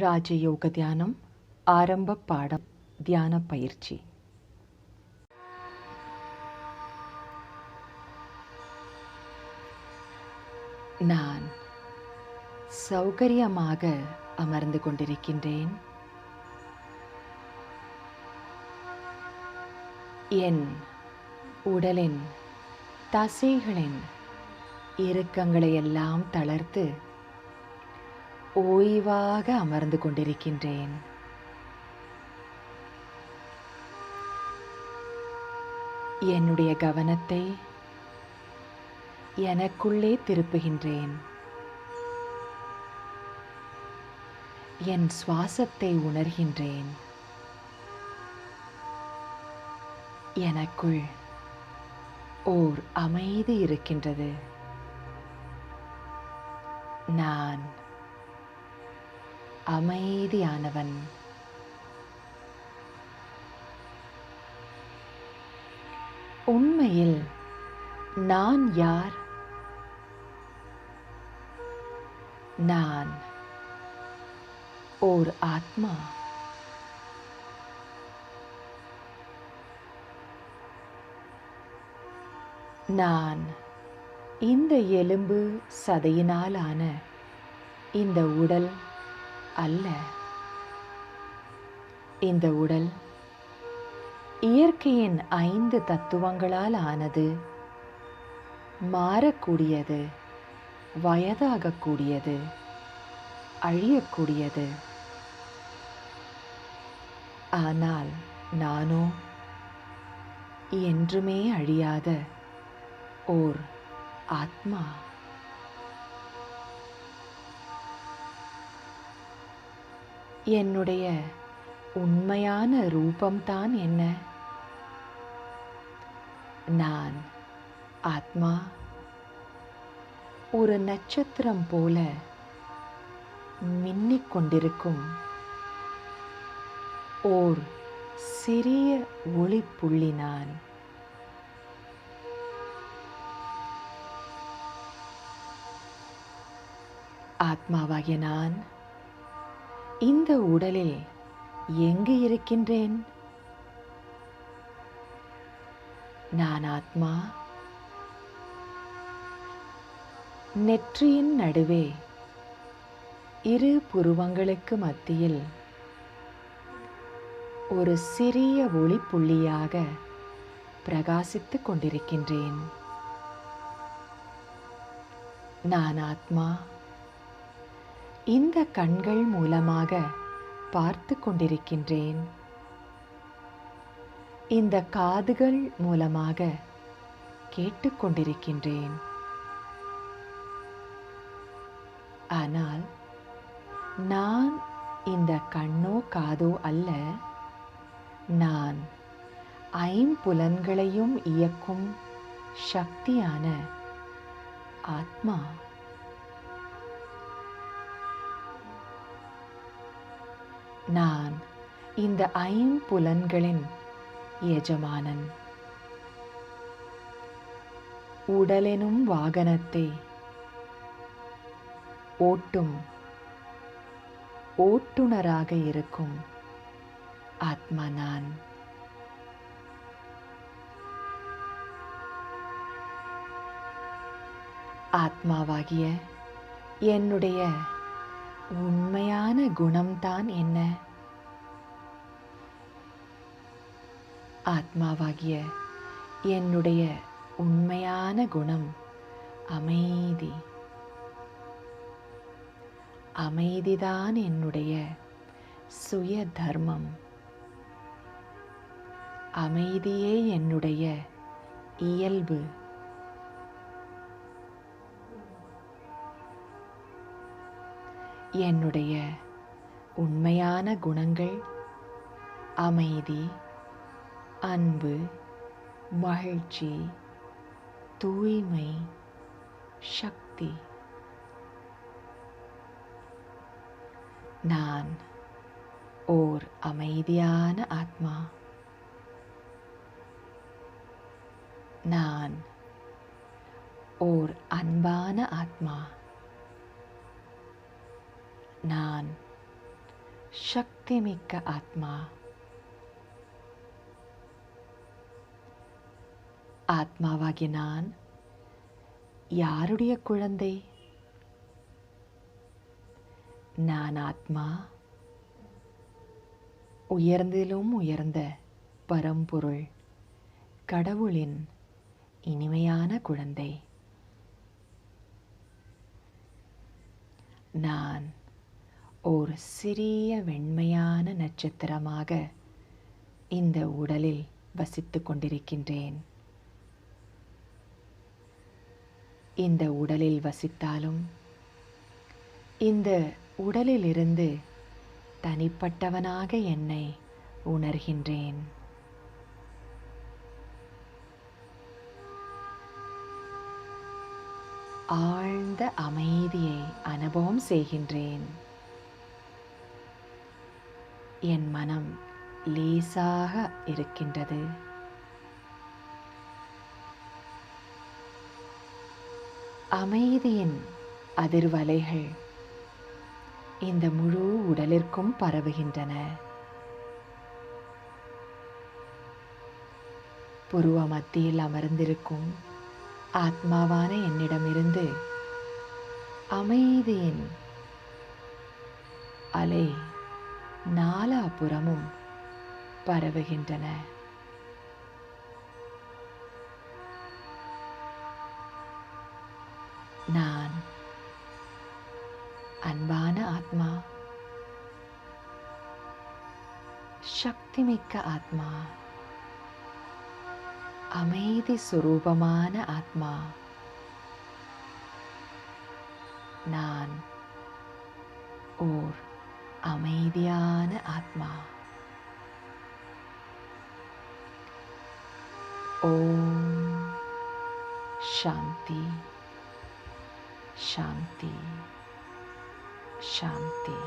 ராஜயோக தியானம் ஆரம்ப பாடம் தியான பயிற்சி. நான் சௌகரியமாக அமர்ந்து கொண்டிருக்கின்றேன். என் உடலின் தசைகளின் இறுக்கங்களை எல்லாம் தளர்த்து ஓய்வாக அமர்ந்து கொண்டிருக்கின்றேன். என்னுடைய கவனத்தை எனக்குள்ளே திருப்புகின்றேன். என் சுவாசத்தை உணர்கின்றேன். எனக்குள் ஓர் அமைதி இருக்கின்றது. நான் அமைதியானவன். உண்மையில் நான் யார்? நான் ஓர் ஆத்மா. நான் இந்த எலும்பு சதையினாலான இந்த உடல் அல்ல. இந்த உடல் இயற்கையின் ஐந்து தத்துவங்களால் ஆனது மாறக்கூடியது வயதாகக்கூடியது அழியக்கூடியது. ஆனால் நானோ என்றுமே அழியாத ஓர் ஆத்மா. என்னுடைய உண்மையான ரூபம்தான் என்ன? நான் ஆத்மா. ஒரு நட்சத்திரம் போல மின்னிக் கொண்டிருக்கும் ஓர் சிறிய ஒளிப்புள்ளி நான். ஆத்மாவாகிய நான் இந்த உடலில் எங்கு இருக்கின்றேன்? நான் ஆத்மா. நெற்றியின் நடுவே இரு புருவங்களுக்கு மத்தியில் ஒரு சிறிய ஒளிப்புள்ளியாக பிரகாசித்துக் கொண்டிருக்கின்றேன். நான் ஆத்மா. இந்த கண்கள் மூலமாக பார்த்து கொண்டிருக்கின்றேன். இந்த காதுகள் மூலமாக கேட்டுக்கொண்டிருக்கின்றேன் ஆனால் நான் இந்த கண்ணோ காதோ அல்ல. நான் ஐம்புலன்களையும் இயக்கும் சக்தியான ஆத்மா. நான் இந்த ஐம்புலன்களின் எஜமானன். உடலெனும் வாகனத்தை ஓட்டும் ஓட்டுநராக இருக்கும் ஆத்மா நான் ஆத்மாவாகிய என்னுடைய உண்மையான குணம்தான் என்ன? ஆத்மாவாகிய என்னுடைய உண்மையான குணம் அமைதி. அமைதிதான் என்னுடைய சுய தர்மம் அமைதியே என்னுடைய இயல்பு. என்னுடைய உண்மையான குணங்கள் அமைதி அன்பு மகிழ்ச்சி தூய்மை சக்தி. நான் ஓர் அமைதியான ஆத்மா. நான் ஓர் அன்பான ஆத்மா. நான் சக்திமிக்க ஆத்மா. ஆத்மாவாகிய நான் யாருடைய குழந்தை? நான் ஆத்மா. உயர்ந்திலும் உயர்ந்த பரம்பொருள் கடவுளின் இனிமையான குழந்தை. நான் ஒரு சிறிய வெண்மையான நட்சத்திரமாக இந்த உடலில் வசித்து கொண்டிருக்கின்றேன். இந்த உடலில் வசித்தாலும் இந்த உடலிலிருந்து தனிப்பட்டவனாக என்னை உணர்கின்றேன். ஆழ்ந்த அமைதியை அனுபவம் செய்கின்றேன். என் மனம் லேசாக இருக்கின்றது. அமைதியின் அதிர்வலைகள் இந்த முழு உடலிற்கும் பரவுகின்றன. புருவ மத்தியில் அமர்ந்திருக்கும் ஆத்மாவான என்னிடமிருந்து அமைதியின் அலை நாலாபுறமும் பரவுகின்றன. நான் அன்பான ஆத்மா சக்திமிக்க ஆத்மா அமைதி சுரூபமான ஆத்மா. நான் ஓர் அமைதியான ஆத்மா ஓம் சாந்தி சாந்தி சாந்தி